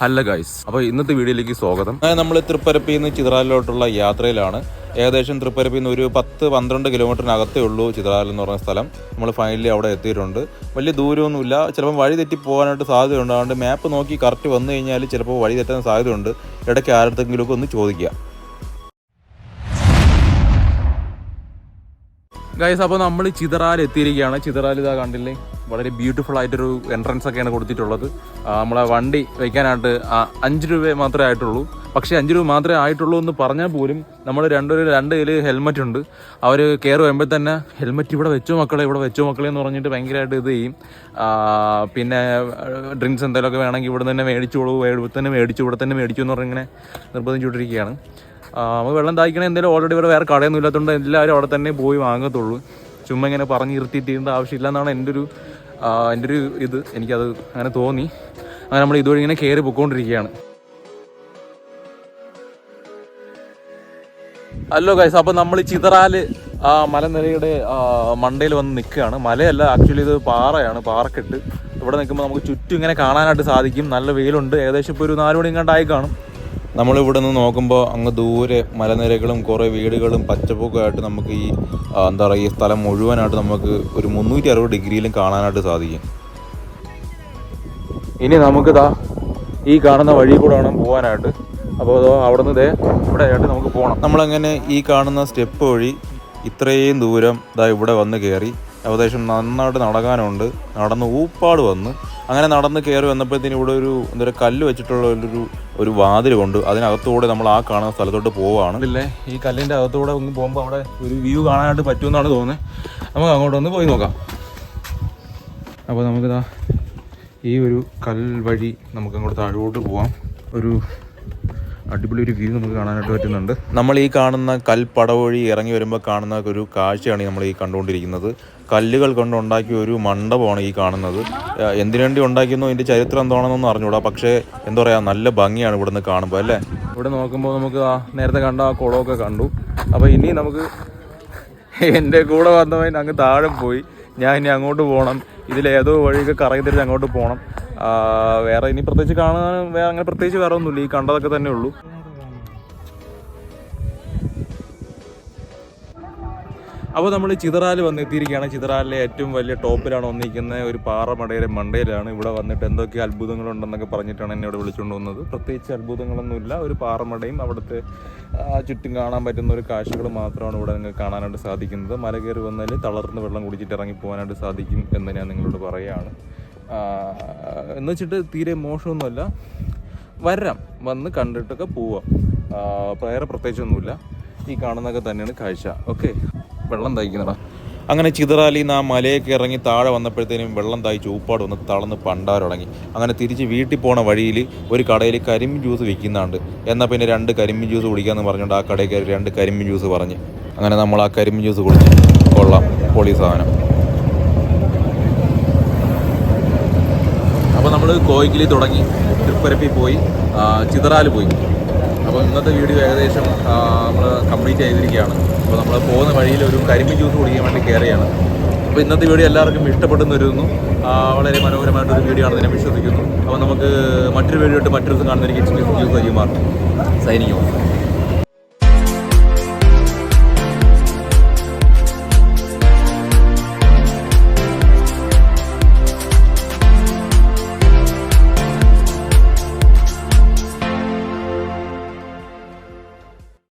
ഹല്ല guys. അപ്പോൾ ഇന്നത്തെ വീഡിയോയിലേക്ക് സ്വാഗതം. നമ്മൾ തൃപ്പരപ്പിൽ നിന്ന് ചിത്രാലിലോട്ടുള്ള യാത്രയിലാണ്. ഏകദേശം തൃപ്പരപ്പിൽ നിന്ന് ഒരു പത്ത് പന്ത്രണ്ട് കിലോമീറ്ററിനകത്തേ ഉള്ളൂ ചിത്രാൽ എന്ന് പറഞ്ഞ സ്ഥലം. നമ്മൾ ഫൈനലി അവിടെ എത്തിയിട്ടുണ്ട്. വലിയ ദൂരമൊന്നുമില്ല. ചിലപ്പോൾ വഴി തെറ്റി പോകാനായിട്ട് സാധ്യതയുണ്ട്. അതുകൊണ്ട് മാപ്പ് നോക്കി കറക്റ്റ് വന്നു കഴിഞ്ഞാൽ ചിലപ്പോൾ വഴി തെറ്റാൻ സാധ്യതയുണ്ട്. ഇടയ്ക്ക് ആരുടെങ്കിലുമൊക്കെ ഒന്ന് ചോദിക്കുക. ഗൈസ് അപ്പോൾ നമ്മൾ ചിതറാൽ എത്തിയിരിക്കുകയാണ്. ചിതറാൽ ഇതാ കണ്ടില്ലേ? വളരെ ബ്യൂട്ടിഫുൾ ആയിട്ടൊരു എൻട്രൻസ് ഒക്കെയാണ് കൊടുത്തിട്ടുള്ളത്. നമ്മളെ വണ്ടി വയ്ക്കാനായിട്ട് അഞ്ച് രൂപ മാത്രമേ ആയിട്ടുള്ളൂ. പക്ഷേ അഞ്ച് രൂപ മാത്രമേ ആയിട്ടുള്ളൂ എന്ന് പറഞ്ഞാൽ പോലും നമ്മൾ രണ്ടൊരു രണ്ട് കയ്യിൽ ഹെൽമെറ്റ് ഉണ്ട്. അവർ കയറി വരുമ്പോൾ തന്നെ ഹെൽമെറ്റ് ഇവിടെ വെച്ചോ മക്കളെ ഇവിടെ വെച്ചോ മക്കളെ എന്ന് പറഞ്ഞിട്ട് ഭയങ്കരമായിട്ട് ഇത് ചെയ്യും. പിന്നെ ഡ്രിങ്ക്സ് എന്തെങ്കിലുമൊക്കെ വേണമെങ്കിൽ ഇവിടെ തന്നെ മേടിച്ചോളൂ ഇവിടെ തന്നെ മേടിച്ചു ഇവിടെ തന്നെ മേടിച്ചു എന്ന് പറഞ്ഞിങ്ങനെ നിർബന്ധിച്ചുകൊണ്ടിരിക്കുകയാണ് നമുക്ക് വെള്ളം ദാഹിക്കണേ എന്തെങ്കിലും ഓൾറെഡി ഇവിടെ വേറെ കടയൊന്നും ഇല്ലാത്തതുകൊണ്ട് എല്ലാവരും അവിടെ തന്നെ പോയി വാങ്ങത്തുള്ളൂ. ചുമ്മാ ഇങ്ങനെ പറഞ്ഞ് ഇരുത്തിയിട്ടേണ്ട ആവശ്യമില്ല എന്നാണ് എന്റെ ഒരു എന്റെ ഒരു ഇത് എനിക്കത് അങ്ങനെ തോന്നി. അങ്ങനെ നമ്മൾ ഇതുവഴി ഇങ്ങനെ കയറി പൊയ്ക്കൊണ്ടിരിക്കുകയാണ് അല്ലോ ഗൈസ് അപ്പോൾ നമ്മൾ ചിതറാൽ ആ മലനിരയുടെ മണ്ടയിൽ വന്ന് നിൽക്കുകയാണ്. മലയല്ല ആക്ച്വലി ഇത് പാറയാണ് പാറക്കെട്ട്. ഇവിടെ നിൽക്കുമ്പോൾ നമുക്ക് ചുറ്റും ഇങ്ങനെ കാണാനായിട്ട് സാധിക്കും. നല്ല വെയിലുണ്ട്. ഏകദേശം ഇപ്പോൾ ഒരു നാല് മണി കണ്ടായി കാണും. നമ്മളിവിടെ നിന്ന് നോക്കുമ്പോൾ അങ്ങ് ദൂരെ മലനിരകളും കുറേ വീടുകളും പച്ചപ്പൊക്കെ ആയിട്ട് നമുക്ക് ഈ എന്താ പറയുക ഈ സ്ഥലം മുഴുവനായിട്ട് നമുക്ക് ഒരു മുന്നൂറ്റി അറുപത് ഡിഗ്രിയിലും കാണാനായിട്ട് സാധിക്കും. ഇനി നമുക്കിതാ ഈ കാണുന്ന വഴി കൂടെ വേണം പോകാനായിട്ട് അപ്പോൾ അതോ അവിടെ നിന്ന് ദേ ഇവിടെ ആയിട്ട് നമുക്ക് പോകണം നമ്മളങ്ങനെ ഈ കാണുന്ന സ്റ്റെപ്പ് വഴി ഇത്രയും ദൂരം ഇതാ ഇവിടെ വന്ന് കയറി ഏകദേശം നന്നായിട്ട് നടക്കാനുണ്ട്. നടന്ന് ഊപ്പാട് വന്ന്. അങ്ങനെ നടന്ന് കയറി വന്നപ്പോഴത്തേനും ഇവിടെ ഒരു എന്താ പറയുക കല്ല് വെച്ചിട്ടുള്ള ഒരു ഒരു വാതിൽ കൊണ്ട് അതിനകത്തൂടെ നമ്മൾ ആ കാണുന്ന സ്ഥലത്തോട്ട് പോവാണ്. ഇല്ലേ? ഈ കല്ലിന്റെ അകത്തൂടെ ഒന്ന് പോകുമ്പോൾ അവിടെ ഒരു വ്യൂ കാണാനായിട്ട് പറ്റുമെന്നാണ് തോന്നുന്നത് നമുക്ക് അങ്ങോട്ട് ഒന്ന് പോയി നോക്കാം. അപ്പോൾ നമുക്കിതാ ഈ ഒരു കൽവഴി നമുക്ക് അങ്ങോട്ട് താഴോട്ട് പോവാം. ഒരു അടിപൊളി ഒരു വ്യൂ നമുക്ക് കാണാനായിട്ട് പറ്റുന്നുണ്ട്. നമ്മൾ ഈ കാണുന്ന കൽപ്പട വഴി ഇറങ്ങി വരുമ്പോൾ കാണുന്ന ഒരു കാഴ്ചയാണ് നമ്മൾ ഈ കണ്ടുകൊണ്ടിരിക്കുന്നത്. കല്ലുകൾ കൊണ്ടുണ്ടാക്കിയ ഒരു മണ്ഡപമാണ് ഈ കാണുന്നത്. എന്തിനു വേണ്ടി ഉണ്ടാക്കിയെന്നോ ഇതിന്റെ ചരിത്രം എന്താണെന്നൊന്നും അറിഞ്ഞൂടാ പക്ഷേ എന്താ പറയുക നല്ല ഭംഗിയാണ് ഇവിടുന്ന് കാണുമ്പോൾ അല്ലേ? ഇവിടെ നോക്കുമ്പോൾ നമുക്ക് ആ നേരത്തെ കണ്ട ആ കുളമൊക്കെ കണ്ടു. അപ്പോൾ ഇനി നമുക്ക് എന്റെ കൂടെ വന്നവൻ അങ്ങ് താഴെ പോയി. ഞാൻ ഇനി അങ്ങോട്ട് പോകണം ഇതിലേതോ വഴിയൊക്കെ കറങ്ങി തിരിച്ച് അങ്ങോട്ട് പോകണം വേറെ ഇനി പ്രത്യേകിച്ച് കാണാൻ വേറെ അങ്ങനെ പ്രത്യേകിച്ച് വേറെ ഒന്നുമില്ല ഈ കണ്ടതൊക്കെ തന്നെ ഉള്ളൂ. അപ്പോൾ നമ്മൾ ചിതറാൽ വന്നെത്തിയിരിക്കുകയാണ്. ചിതറാലിലെ ഏറ്റവും വലിയ ടോപ്പിലാണ് വന്നിരിക്കുന്ന ഒരു പാറമടയിലെ മണ്ടയിലാണ്. ഇവിടെ വന്നിട്ട് എന്തൊക്കെ അത്ഭുതങ്ങളുണ്ടെന്നൊക്കെ പറഞ്ഞിട്ടാണ് എന്നെ ഇവിടെ വിളിച്ചുകൊണ്ട് വന്നത്. പ്രത്യേകിച്ച് അത്ഭുതങ്ങളൊന്നുമില്ല. ഒരു പാറമടയും അവിടുത്തെ ചുറ്റും കാണാൻ പറ്റുന്ന ഒരു കാഴ്ചകൾ മാത്രമാണ് ഇവിടെ നിങ്ങൾക്ക് കാണാനായിട്ട് സാധിക്കുന്നത്. മല കയറി വന്നാൽ തളർന്ന് വെള്ളം കുടിച്ചിട്ട് ഇറങ്ങി പോകാനായിട്ട് സാധിക്കും എന്ന് ഞാൻ നിങ്ങളോട് പറയുകയാണ്. എന്ന് വെച്ചിട്ട് തീരെ മോശമൊന്നുമല്ല. വരാം വന്ന് കണ്ടിട്ടൊക്കെ പോവാം. വേറെ പ്രത്യേകിച്ചൊന്നുമില്ല. ഈ കാണുന്നതൊക്കെ തന്നെയാണ് കാഴ്ച. ഓക്കെ. വെള്ളം തയ്ക്കുന്നടാ. അങ്ങനെ ചിതറാലി ആ മലയൊക്കെ ഇറങ്ങി താഴെ വന്നപ്പോഴത്തേനും വെള്ളം തായി ചൂപ്പാട് വന്ന് തളർന്ന് പണ്ടാർ തുടങ്ങി അങ്ങനെ തിരിച്ച് വീട്ടിൽ പോണ വഴിയിൽ ഒരു കടയിൽ കരിമ്പിൻ ജ്യൂസ് വിൽക്കുന്നുണ്ട്. എന്നാൽ പിന്നെ രണ്ട് കരിമ്പിൻ ജ്യൂസ് കുടിക്കാമെന്ന് പറഞ്ഞുകൊണ്ട് ആ കടയിൽ കയറി രണ്ട് കരിമ്പിൻ ജ്യൂസ് പറഞ്ഞ്. അങ്ങനെ നമ്മൾ ആ കരിമ്പിൻ ജ്യൂസ് കുടിച്ച്. കൊള്ളാം പൊളി സാധനം. അപ്പോൾ നമ്മൾ കോയിക്കിലി തുടങ്ങി തൃപ്പരപ്പിൽ പോയി ചിതറാൽ പോയി. അപ്പോൾ ഇന്നത്തെ വീഡിയോ ഏകദേശം നമ്മൾ കംപ്ലീറ്റ് ചെയ്തിരിക്കുകയാണ്. അപ്പോൾ നമ്മൾ പോകുന്ന വഴിയിൽ ഒരു കരിമ്പി ജ്യൂസ് കുടിക്കാൻ വേണ്ടി കയറിയാണ് അപ്പോൾ ഇന്നത്തെ വീഡിയോ എല്ലാവർക്കും ഇഷ്ടപ്പെട്ടെന്ന് വരുന്നു വളരെ മനോഹരമായിട്ടൊരു വീഡിയോ ആണെന്ന് ഞാൻ വിശ്വസിക്കുന്നു. അപ്പോൾ നമുക്ക് മറ്റൊരു വീഡിയോ ആയിട്ട് മറ്റൊരു ദിവസം കാണുന്നതിലേക്ക് ജ്യൂസ് കഴിയുമാറും സൈനിങ്